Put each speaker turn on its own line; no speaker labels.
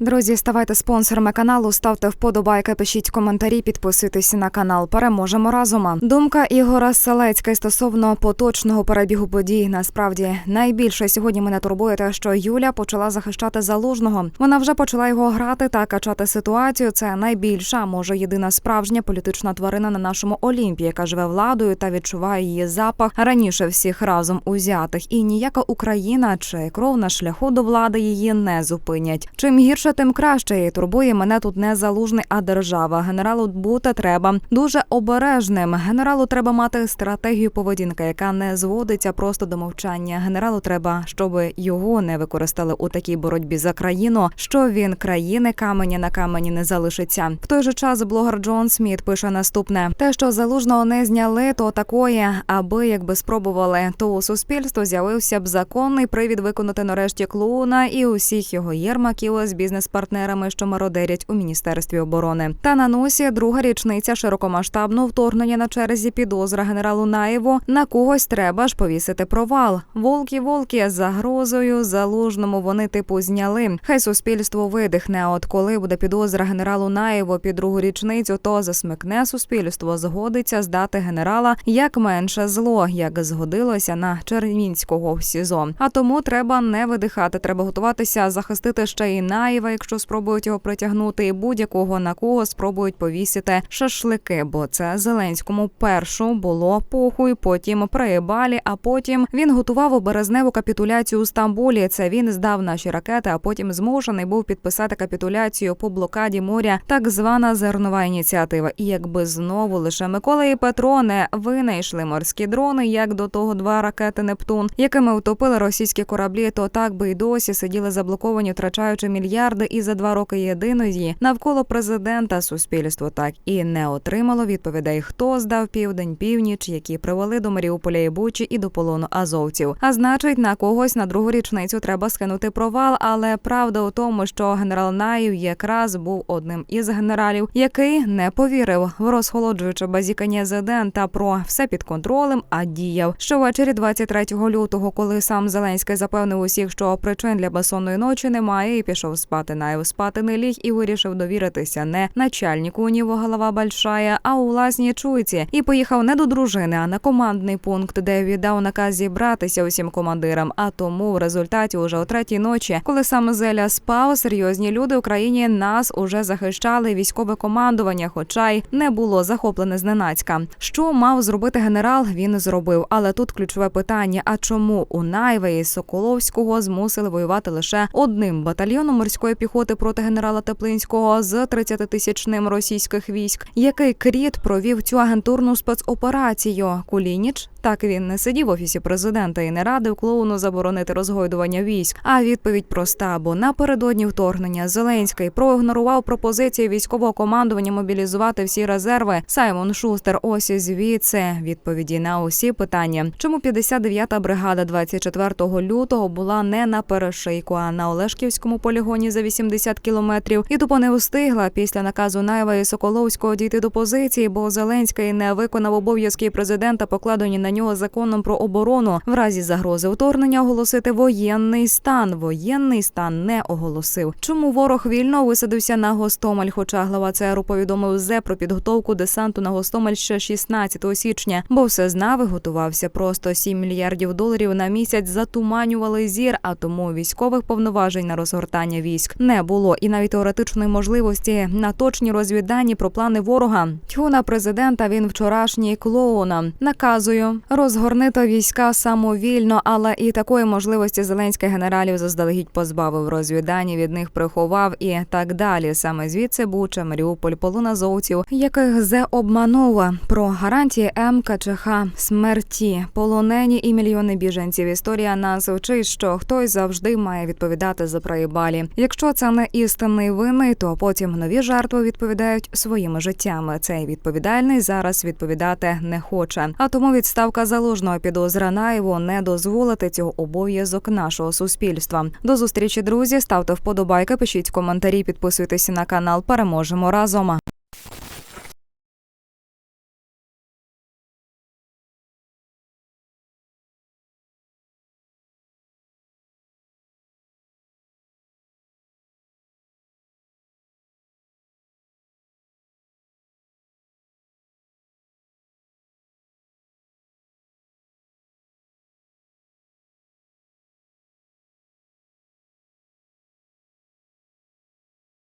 Друзі, ставайте спонсорами каналу, ставте вподобайки, пишіть коментарі, підписуйтесь на канал. Переможемо разом. Думка Ігора Селецька стосовно поточного перебігу подій. Насправді найбільше сьогодні мене турбує те, що Юля почала захищати залужного. Вона вже почала його грати та качати ситуацію. Це найбільша, може, єдина справжня політична тварина на нашому Олімпі, яка живе владою та відчуває її запах раніше всіх разом узятих. І ніяка Україна чи кров на шляху до влади її не зупинять. Чим гірше, тим краще. І турбує мене тут не залужний, а держава. Генералу бути треба дуже обережним. Генералу треба мати стратегію поведінки, яка не зводиться просто до мовчання. Генералу треба, щоб його не використали у такій боротьбі за країну. Що він країни камені на камені не залишиться. В той же час блогер Джон Сміт пише наступне: те, що залужного не зняли, то такое, аби якби спробували, то у суспільству з'явився б законний привід виконати нарешті клоуна і усіх його єрмаків з бізнес-партнерами, що мародерять у міністерстві оборони. Та на носі друга річниця широкомасштабного вторгнення на черзі підозра генералу Наєву. На когось треба ж повісити провал. Волки, волки з загрозою залужному вони типу зняли. Хай суспільство видихне. А от коли буде підозра генералу Наєву під другу річницю, то засмикне суспільство, згодиться здати генерала як менше зло, як згодилося на Чернінського в СІЗО. А тому треба не видихати. Треба готуватися захистити ще і Наєва, якщо спробують його притягнути, і будь-якого на кого спробують повісити шашлики. Бо це Зеленському першу було похуй. Потім приїбалі, а потім він готував у березневу капітуляцію у Стамбулі. Це він здав наші ракети, а потім змушений був підписати капітуляцію по блокаді моря, так звана зернова ініціатива. І якби знову лише Микола і Петро не винайшли морські дрони, як до того два ракети Нептун, якими утопили російські кораблі, то так би й досі сиділи заблоковані, втрачаючи мільярди, і за два роки єдиної навколо президента суспільство так і не отримало відповідей, хто здав південь, північ, які привели до Маріуполя і Бучі і до полону азовців. А значить, на когось на другу річницю треба скинути провал. Але правда у тому, що генерал Наїв якраз був одним із генералів, який не повірив в розхолоджуюче базікання ЗДН та про все під контролем, а діяв. Що ввечері 23 лютого, коли сам Зеленський запевнив усіх, що причин для безсонної ночі немає, і пішов спати. Наїв спати не ліг і вирішив довіритися не начальнику у нього голова большая, а у власній чуйці. І поїхав не до дружини, а на командний пункт, де віддав наказ зібратися усім командирам. А тому в результаті, уже о третій ночі, коли сам Зеля спав, серйозні люди в країні нас уже захищали військове командування, хоча й не було захоплене зненацька. Що мав зробити генерал? Він зробив. Але тут ключове питання: а чому у Найве і Соколовського змусили воювати лише одним батальйоном морської піхоти проти генерала Теплинського з 30-тисячним російських військ? Який кріт провів цю агентурну спецоперацію? Кулініч? Так він не сидів в офісі президента і не радив клоуну заборонити розгойдування військ. А відповідь проста: бо напередодні вторгнення Зеленський проігнорував пропозиції військового командування мобілізувати всі резерви. Саймон Шустер. Ось звідси відповіді на усі питання. Чому 59-та бригада 24 лютого була не на перешийку, а на Олешківському полігоні за 80 кілометрів, і тупо не встигла після наказу Наєва і Соколовського дійти до позиції, бо Зеленський не виконав обов'язки президента, покладені на нього законом про оборону. В разі загрози вторгнення оголосити воєнний стан. Воєнний стан не оголосив. Чому ворог вільно висадився на Гостомель? Хоча глава ЦРУ повідомив ЗЕ про підготовку десанту на Гостомель ще 16 січня, бо все знав і готувався. Просто 7 мільярдів доларів на місяць затуманювали зір, а тому військових повноважень на розгортання військ не було, і навіть теоретичної можливості на точні розвіддані про плани ворога. Тьху президента він вчорашній клоуна. Наказую розгорнити війська самовільно, але і такої можливості зеленських генералів заздалегідь позбавив розвіддані, від них приховав і так далі. Саме звідси Буча, Маріуполь, полоназовців, яких зе обманула про гарантії МКЧХ смерті, полонені і мільйони біженців. Історія нас вчить, що хтось завжди має відповідати за проїбалі. Якщо це не істинний винний, то потім нові жертви відповідають своїми життями. Цей відповідальний зараз відповідати не хоче. А тому відставка залужного підозра Наєву не дозволити цього обов'язок нашого суспільства. До зустрічі, друзі. Ставте вподобайки, пишіть коментарі, підписуйтесь на канал. Переможемо разом.